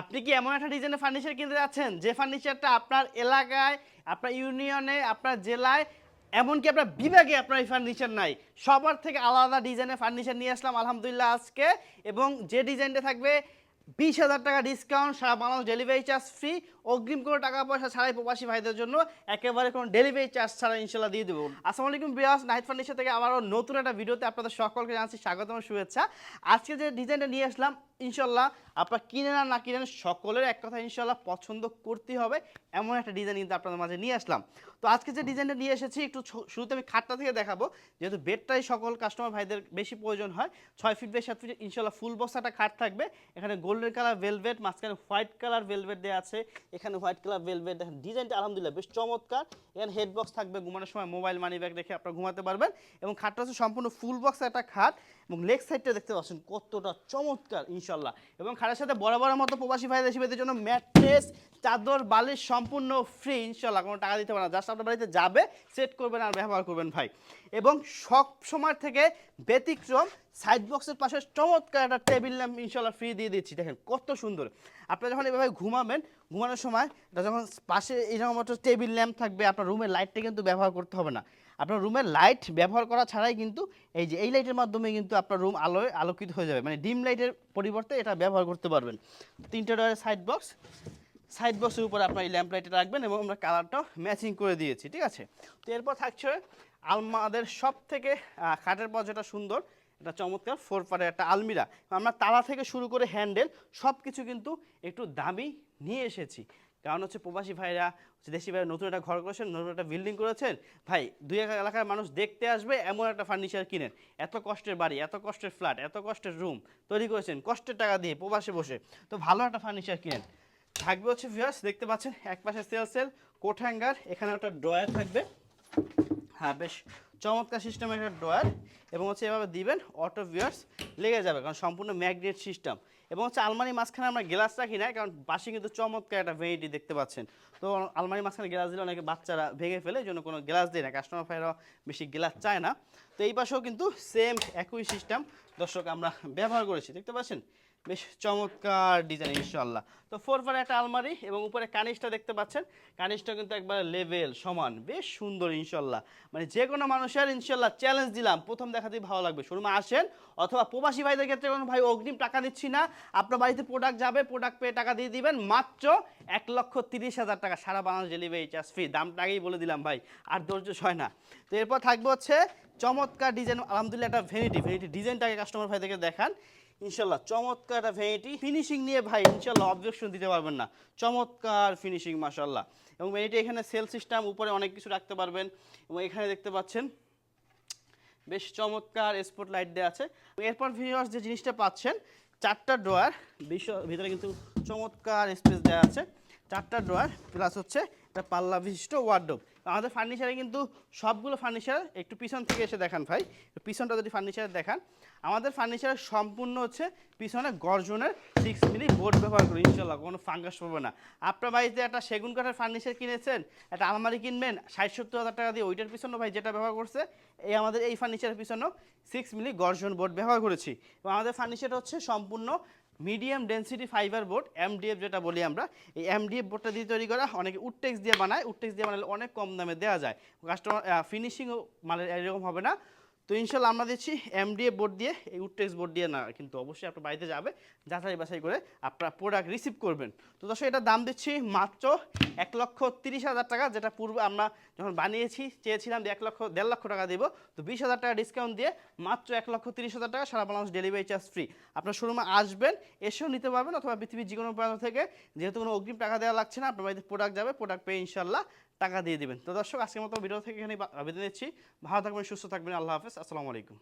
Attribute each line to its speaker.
Speaker 1: আপনি কি এমন একটা ডিজাইনের ফার্নিচার কিনতে যাচ্ছেন? যে ফার্নিচারটা আপনার এলাকায়, আপনার ইউনিয়নে আপনার জেলায়, এমনকি আপনার বিভাগে আপনার এই ফার্নিচার নাই। সবার থেকে আলাদা ডিজাইনের ফার্নিচার নিয়ে আসলাম আলহামদুলিল্লাহ আজকে। এবং যে ডিজাইনটা থাকবে বিশ হাজার টাকা ডিসকাউন্ট সারা বাংলাদেশ ডেলিভারি চার্জ ফ্রি অগ্রিম কোনো টাকা পয়সা ছাড়াই প্রবাসী ভাইদের জন্য একেবারে কোনো ডেলিভারি চার্জ ছাড়া ইনশাল্লাহ দিয়ে দেবো। আসসালামু আলাইকুম বিয়াস নাইট ফার্নিচার থেকে আবারও নতুন একটা ভিডিওতে আপনাদের সকলকে জানাচ্ছি স্বাগতম শুভেচ্ছা। আজকে যে ডিজাইনটা নিয়ে আসলাম ইনশাল্লাহ আপনার কিনেন আর না কিনেন সকলের এক কথা ইনশাল্লাহ পছন্দ করতে হবে, এমন একটা ডিজাইন কিন্তু আপনাদের মাঝে নিয়ে আসলাম। তো আজকে যে ডিজাইনটা নিয়ে এসেছি, একটু শুরুতে আমি খাটটা থেকে দেখাবো, যেহেতু বেডটাই সকল কাস্টমার ভাইদের বেশি প্রয়োজন হয়, ছয় ফিট বাই সাত ফিট ইনশাল্লাহ ফুল বক্সাটা খাট থাকবে, এখানে গোল্ডেন কালার ভেলভেট মাঝখানে হোয়াইট কালার ভেলভেট দেওয়া আছে। এখানে হোয়াইট কালার ভেলভেট দেখেন, ডিজাইনটা আলহামদুলিল্লাহ বেশ চমৎকার। এখানে হেড বক্স থাকবে ঘুমানোর সময় মোবাইল মানি ব্যাগ রেখে আপনারা ঘুমাতে পারবেন। এবং খাটটা হচ্ছে সম্পূর্ণ ফুল বক্স একটা খাট। এবং লেগ সাইডটা দেখতে পাচ্ছেন কতটা চমৎকার ইনশাল্লাহ এবং খাটের সাথে বড় বড় মতো প্রবাসী ভাই দেশি জন্য ম্যাট্রেস চাদর, বালিশ সম্পূর্ণ ফ্রি ইনশাল্লাহ কোনো টাকা দিতে পারে না। জাস্ট আপনার বাড়িতে যাবে সেট করবেন আর ব্যবহার করবেন ভাই। এবং সব সময় থেকে ব্যতিক্রম সাইড বক্সের পাশে চমৎকার একটা টেবিল ল্যাম্প ইনশাল্লাহ ফ্রি দিয়ে দিচ্ছি। দেখেন কত সুন্দর। আপনারা যখন এভাবে ঘুমাবেন, ঘুমানোর সময় এটা যখন পাশে এরকম একটা টেবিল ল্যাম্প থাকবে, আপনার রুমের লাইটটা কিন্তু ব্যবহার করতে হবে না। আপনার রুমের লাইট ব্যবহার করা ছাড়াই কিন্তু এই যে এই লাইটের মাধ্যমে কিন্তু আপনার রুম আলোয় আলোকিত হয়ে যাবে। মানে ডিম লাইটের পরিবর্তে এটা ব্যবহার করতে পারবেন। তিনটে ডয়ারের সাইড বক্স সাইড বক্সের উপরে আপনার এই ল্যাম্প লাইটটা রাখবেন এবং আমরা কালারটাও ম্যাচিং করে দিয়েছি, ঠিক আছে? তো এরপর থাকছে আমাদের সব থেকে খাটের পর যেটা সুন্দর। এটা চমৎকার, ফোর পারের একটা আলমিরা। আমরা তালা থেকে শুরু করে হ্যান্ডেল সব কিছু কিন্তু একটু দামি নিয়ে এসেছি। কারণ হচ্ছে প্রবাসী ভাইরা দেশি ভাইরা নতুন একটা ঘর করেছেন, নতুন একটা বিল্ডিং করেছেন। ভাই, দুই এক এলাকার মানুষ দেখতে আসবে, এমন একটা ফার্নিচার কিনেন। এত কষ্টের বাড়ি, এত কষ্টের ফ্ল্যাট এত কষ্টের রুম তৈরি করেছেন, কষ্টের টাকা দিয়ে প্রবাসে বসে। তো ভালো একটা ফার্নিচার কিনেন। থাকবে হচ্ছে ভিউয়ার্স দেখতে পাচ্ছেন, এক পাশে সেল সেল কোট হ্যাঙ্গার এখানে একটা ড্রয়ার থাকবে। হ্যাঁ বেশ চমৎকার সিস্টেম একটা ড্রয়ার এবং হচ্ছে এভাবে দিবেন অটো ভিউয়ার্স লেগে যাবে, কারণ সম্পূর্ণ ম্যাগনেট সিস্টেম এবং হচ্ছে আলমারি মাঝখানে আমরা গ্লাস রাখি না, কারণ পাশে কিন্তু চমৎকার একটা ভেরিটি দেখতে পাচ্ছেন। তো আলমারি মাঝখানে গ্লাস দিলে অনেকে বাচ্চারা ভেঙে ফেলে, এই জন্য কোনো গ্লাস দেয় না কাস্টমার ভাইরা বেশি গ্লাস চায় না। তো এই পাশেও কিন্তু সেম একই সিস্টেম দর্শক, আমরা ব্যবহার করেছি, দেখতে পাচ্ছেন? বেশ চমৎকার ডিজাইন ইনশাল্লাহ তো ফোর ফোর একটা আলমারি এবং উপরে কানিসটা দেখতে পাচ্ছেন। কানিসটা কিন্তু একবার লেভেল সমান, বেশ সুন্দর ইনশাল্লাহ মানে যে কোনো মানুষের ইনশাল্লাহ চ্যালেঞ্জ দিলাম, প্রথম দেখাতেই ভালো লাগবে। শোরুমে আসেন, অথবা প্রবাসী ভাইদের ক্ষেত্রে কোনো, ভাই, অগ্রিম টাকা দিচ্ছি না। আপনার বাড়িতে প্রোডাক্ট যাবে প্রোডাক্ট পেয়ে টাকা দিয়ে দিবেন। মাত্র এক লক্ষ তিরিশ হাজার টাকা সারা বাংলাদেশ ডেলিভারি চার্জ ফ্রি দামটা আগেই বলে দিলাম, ভাই, আর ধৈর্য হয় না। তো এরপর থাকবে হচ্ছে চমৎকার ডিজাইন আলহামদুলিল্লাহ, একটা ভেনিটি ভেনিটি ডিজাইনটাকে কাস্টমার ভাইদেরকে দেখান। ইনশাল্লাহ, চমৎকার একটা ভেনিটি ফিনিশিং নিয়ে ভাই, ইনশাল্লাহ অবজেকশন দিতে পারবেন না। চমৎকার ফিনিশিং মাসাল্লাহ এবং ভেনিটি এখানে সেল সিস্টেম উপরে অনেক কিছু রাখতে পারবেন। এবং এখানে দেখতে পাচ্ছেন, বেশ চমৎকার স্পট লাইট দেওয়া আছে এরপর ভিউয়ার্স যে জিনিসটা পাচ্ছেন, চারটা ড্রয়ার ভিতরে কিন্তু চমৎকার স্পেস দেওয়া আছে। চারটা ড্রয়ার প্লাস হচ্ছে একটা পাল্লা বিশিষ্ট ওয়ার্ডোব আমাদের ফার্নিচারে কিন্তু সবগুলো ফার্নিচার একটু পিছন থেকে এসে দেখান ভাই। পিছনটা যদি ফার্নিচারে দেখান, আমাদের ফার্নিচারের সম্পূর্ণ হচ্ছে পিছনে গর্জনের সিক্স মিলি বোর্ড ব্যবহার করি ইনশাল্লাহ, কোনো ফাঙ্গাস পাবে না। আপনার বাড়িতে একটা সেগুন কাঠের ফার্নিচার কিনেছেন, একটা আলমারি কিনবেন, ষাট সত্তর হাজার টাকা দিয়ে ওইটার পিছনে ভাই যেটা ব্যবহার করছে, এই আমাদের এই ফার্নিচারের পিছনেও সিক্স মিলি গর্জন বোর্ড ব্যবহার করেছি। এবং আমাদের ফার্নিচার হচ্ছে সম্পূর্ণ medium density fibre board MDF যেটা বলি আমরা, এই এমডিএফ বোর্ডটা দিয়ে তৈরি করা, অনেকে উডটেক্স দিয়ে বানায় উডটেক্স দিয়ে বানালে অনেক কম দামে দেওয়া যায়। কাস্টমার ফিনিশিংও মানে এরকম হবে না। তো ইনশাল্লাহ আমরা দিচ্ছি এমডিএফ বোর্ড দিয়ে, এই উডটেক্স বোর্ড দিয়ে না, কিন্তু অবশ্যই আপনার বাড়িতে যাবে, যাচাই বাছাই করে আপনার প্রোডাক্ট রিসিভ করবেন। তো দর্শক এটার দাম দিচ্ছি মাত্র এক লক্ষ তিরিশ হাজার টাকা, যেটা পূর্বে আমরা যখন বানিয়েছি, চেয়েছিলাম যে এক লক্ষ, দেড় লক্ষ টাকা দেবো, তো বিশ হাজার টাকা ডিসকাউন্ট দিয়ে মাত্র এক লক্ষ তিরিশ হাজার টাকা সারা বাংলাদেশ ডেলিভারি চার্জ ফ্রি আপনার শোরুমে আসবেন, এসেও নিতে পারবেন, অথবা পৃথিবীর যে কোনো প্রান্ত থেকে, যেহেতু কোনো অগ্রিম টাকা দেওয়া লাগছে না, আপনার বাড়িতে প্রোডাক্ট যাবে প্রোডাক্ট পেয়ে ইনশাল্লাহ টাকা দিয়ে দিবেন। তো দর্শক, আজকের মতো ভিডিও থেকে এখানে বিদায় নিচ্ছি। ভালো থাকবেন, সুস্থ থাকবেন। আল্লাহ হাফেজ। আসসালামু আলাইকুম।